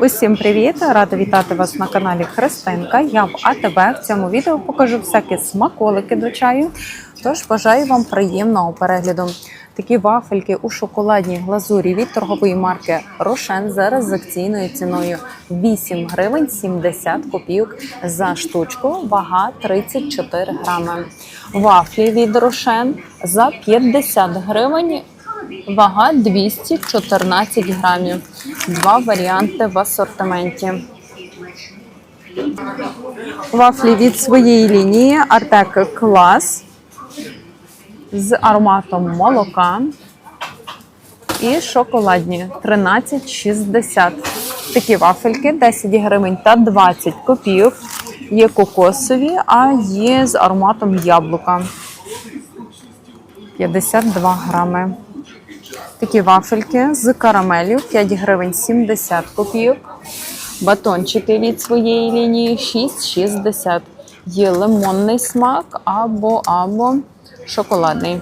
Усім привіт! Рада вітати вас на каналі Христинка. Я в АТБ. В цьому відео покажу всякі смаколики до чаю. Тож бажаю вам приємного перегляду. Такі вафельки у шоколадній глазурі від торгової марки Рошен зараз з акційною ціною 8 гривень 70 копійок за штучку, вага 34 грами. Вафлі від Рошен за 50 гривень Вага 214 грамів. Два варіанти в асортименті. Вафлі від своєї лінії Артек Клас з ароматом молока і шоколадні 13,60. Такі вафельки 10 гривень та 20 копійок. Є кокосові, а є з ароматом яблука. 52 грами. Такі вафельки з карамелю 5 гривень 70 копійок. Батончики від своєї лінії 6,60. Є лимонний смак або або шоколадний.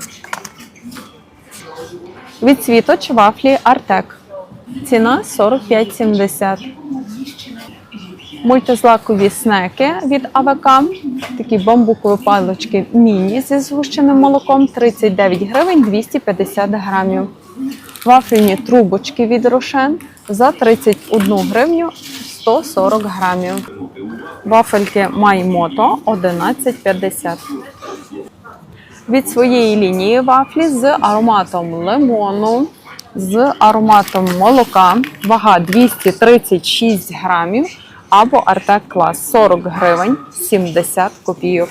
Від світоч вафлі Артек. Ціна 45,70. Мультизлакові снеки від АВК. Такі бамбукові палички міні зі згущеним молоком 39 гривень 250 грамів. Вафельні трубочки від Рошен за 31 гривню 140 грамів. Вафельки Маймото 11,50. Від своєї лінії вафлі з ароматом лимону, з ароматом молока, вага 236 грамів або Артек клас 40 гривень 70 копійок.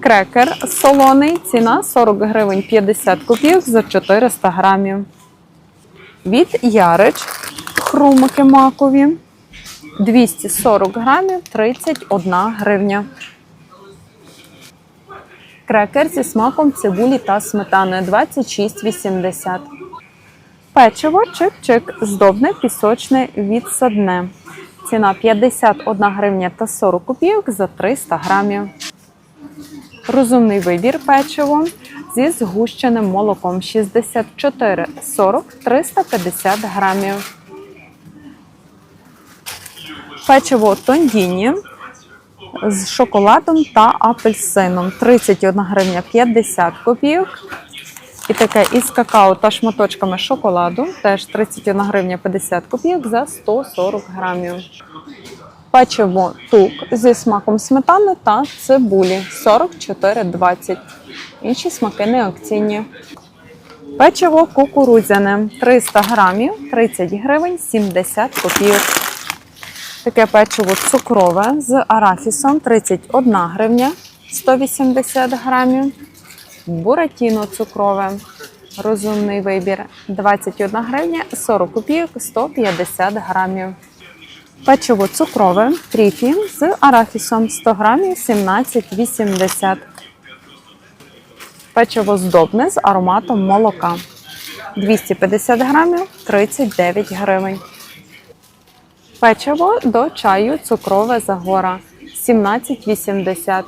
Крекер солоний, ціна 40 гривень 50 копійок за 400 грамів. Від Ярич хрумики макові 240 грамів 31 гривня. Крекер зі смаком цибулі та сметани 26,80. Печиво чик-чик здобне пісочне відсадне. Ціна 51 гривня та 40 копійок за 300 грамів. Розумний вибір печиво зі згущеним молоком 64 40 350 грамів. Печиво тондіні з шоколадом та апельсином 31 гривня 50 копійок. І таке із какао та шматочками шоколаду теж 31 гривня 50 копійок за 140 грамів. Печиво тук зі смаком сметани та цибулі 44,20. Інші смаки не акційні. Печиво кукурудзяне 300 грамів 30 гривень 70 копійок. Таке печиво цукрове з арафісом 31 гривня 180 грамів. Буратіно цукрове. Розумний вибір 21 гривня 40 копійок 150 грамів. Печиво цукрове тріфі з арафісом 100 грамів 17,80. Печиво здобне з ароматом молока 250 грамів 39 гривень. Печиво до чаю цукрове загора 17,80.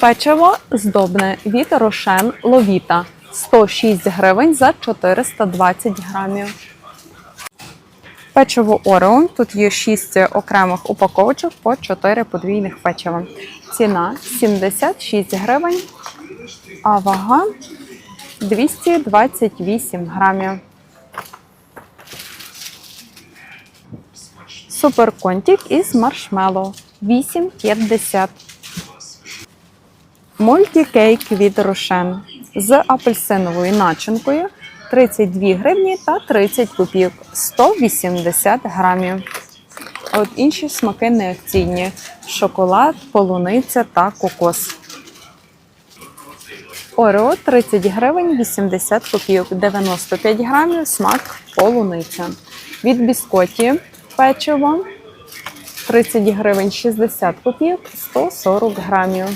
Печиво здобне від рошен ловіта 106 гривень за 420 грамів. Печиво Орео. Тут є 6 окремих упаковочок по 4 подвійних печива. Ціна 76 гривень, а вага 228 грамів. Суперконтік із маршмеллоу 8,50. Мультікейк від Рошен з апельсиновою начинкою 32 гривні та 30 копійок 180 грамів. А от інші смаки неакційні: шоколад, полуниця та кокос. Орео 30 гривень 80 копійок, 95 грамів, смак полуниця. Від біскоті печиво 30 гривень 60 копійок, 140 грамів.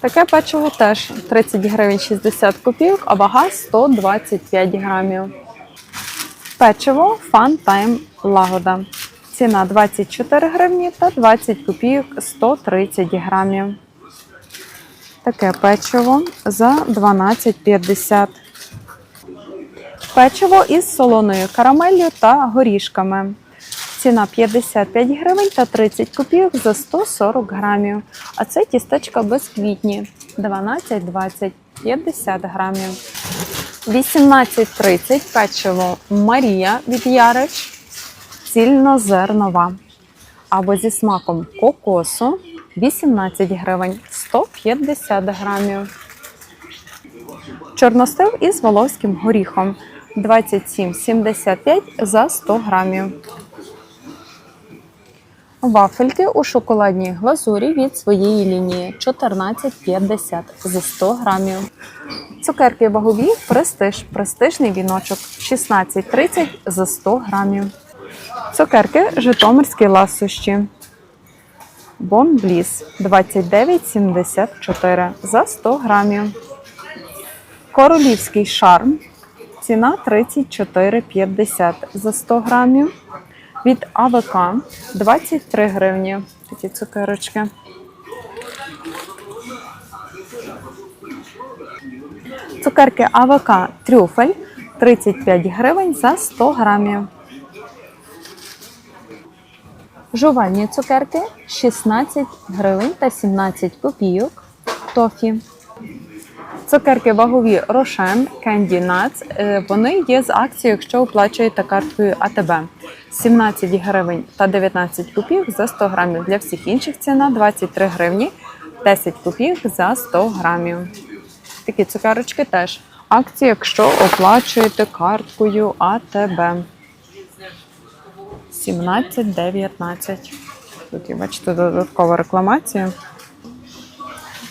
Таке печиво теж 30 гривень 60 копійок, а вага 125 грамів. Печиво Fun Time Лагода. Ціна 24 гривні та 20 копійок 130 грамів. Таке печиво за 12,50. Печиво із солоною карамеллю та горішками. Ціна 55 гривень та 30 копійок за 140 грамів. А це тістечка безквітні 12-20, 50 грамів. 18.30 печиво Марія від Ярич цільнозернова. Або зі смаком кокосу 18 гривень 150 грамів. Чорностив із волоським горіхом 27,75 за 100 грамів. Вафельки у шоколадній глазурі від своєї лінії 14,50 за 100 грамів. Цукерки вагові престиж, престижний віночок 16,30 за 100 грамів. Цукерки житомирські ласощі. Бон Бліс 29,74 за 100 грамів. Королівський шарм. Ціна 34,50 за 100 грамів. Від АВК 23 гривні. Такі цукерочки. Цукерки АВК трюфель 35 гривень за 100 грамів. Жувальні цукерки 16 гривень та 17 копійок. Тофі. Цукерки вагові Рошен Nuts. Е, Вони є з акцією, якщо оплачуєте карткою АТБ. 17 гривень та 19 копійок за 100 грамів. Для всіх інших ціна 23 гривні 10 копійок за 100 грамів. Такі цукерочки теж. Акція, якщо оплачуєте карткою АТБ. 17,19. Тут бачите, додаткова рекламація.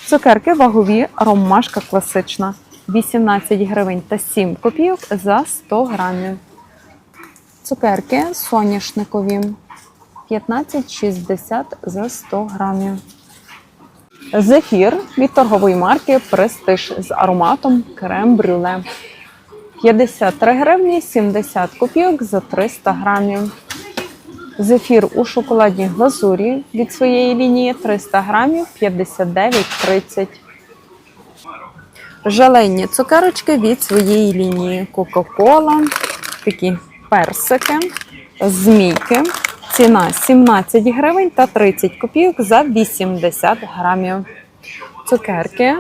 Цукерки вагові ромашка класична 18 гривень та 7 копійок за 100 грамів. Цукерки соняшникові 15,60 за 100 грамів. Зефір від торгової марки Престиж з ароматом крем-брюле. 53 гривні 70 копійок за 300 грамів. Зефір у шоколадній глазурі від своєї лінії 300 грамів 59,30. Желейні цукерочки від своєї лінії Кока-Кола, такі персики, змійки. Ціна 17 гривень та 30 копійок за 80 грамів. Цукерки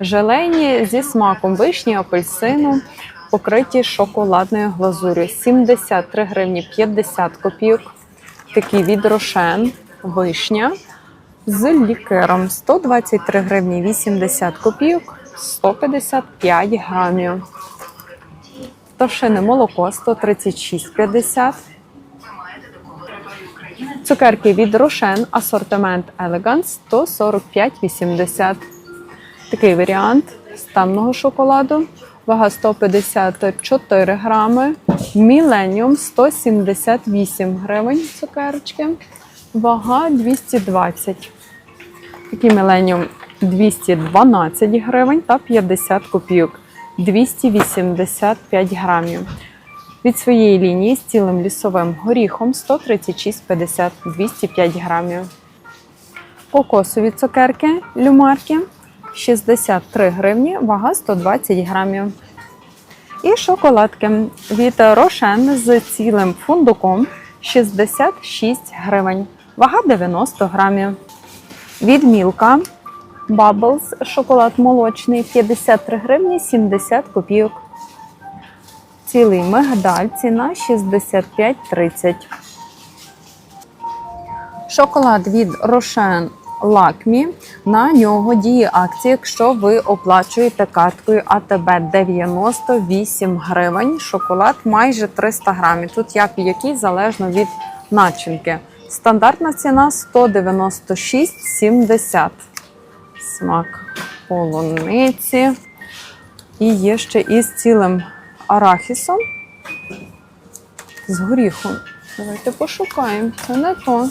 желейні зі смаком вишні, апельсину, покриті шоколадною глазур'ю. 73 гривні 50 копійок. Такі від Рошен, вишня з лікером 123 гривні 80 копійок, 155 грамів. Товшине молоко 136,50. Цукерки від Рошен, асортимент Elegance 145,80. Такий варіант з темного шоколаду. Вага 154 грами. Міленіум 178 гривень цукерочки. Вага 220. Такий міленіум 212 гривень та 50 копійок. 285 грамів. Від своєї лінії з цілим лісовим горіхом 136,50 205 грамів. Кокосові цукерки люмарки 63 гривні, вага 120 грамів. І шоколадки від Рошен з цілим фундуком 66 гривень, вага 90 грамів. Від Мілка Bubbles шоколад молочний 53 гривні 70 копійок. Цілий мигдаль ціна 65,30. Шоколад від Рошен Лакмі. На нього діє акція, якщо ви оплачуєте карткою АТБ 98 гривень. Шоколад майже 300 грамів. Тут як і який, залежно від начинки. Стандартна ціна 196,70. Смак полуниці. І є ще із цілим арахісом з горіхом. Давайте пошукаємо. Це не то.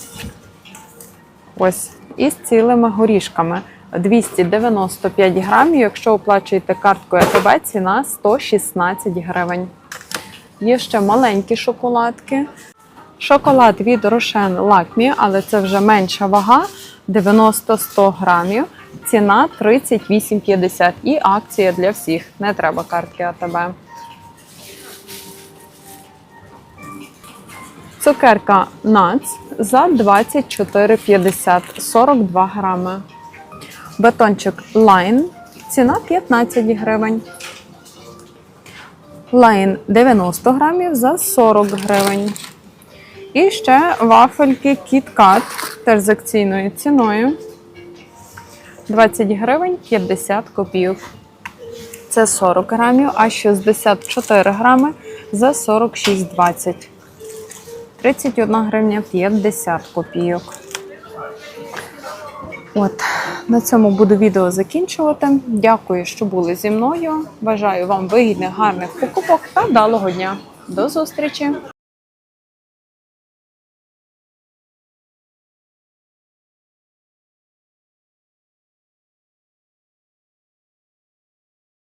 Ось, із цілими горішками. 295 грамів. Якщо оплачуєте карткою АТБ, ціна 116 гривень. Є ще маленькі шоколадки. Шоколад від Рошен Лакмі, але це вже менша вага 90-100 грамів. Ціна 38,50 і акція для всіх. Не треба картки АТБ. Цукерка Нац за 24,50 42 грами. Батончик Лайн. Ціна 15 гривень. Лайн 90 грамів за 40 гривень. І ще вафельки KitKat теж з акційною ціною. 20 гривень 50 копійок. Це 40 грамів, а 64 грами за 46,20. 31 гривня 50 копійок. От, на цьому буду відео закінчувати. Дякую, що були зі мною. Бажаю вам вигідних, гарних покупок та вдалого дня. До зустрічі!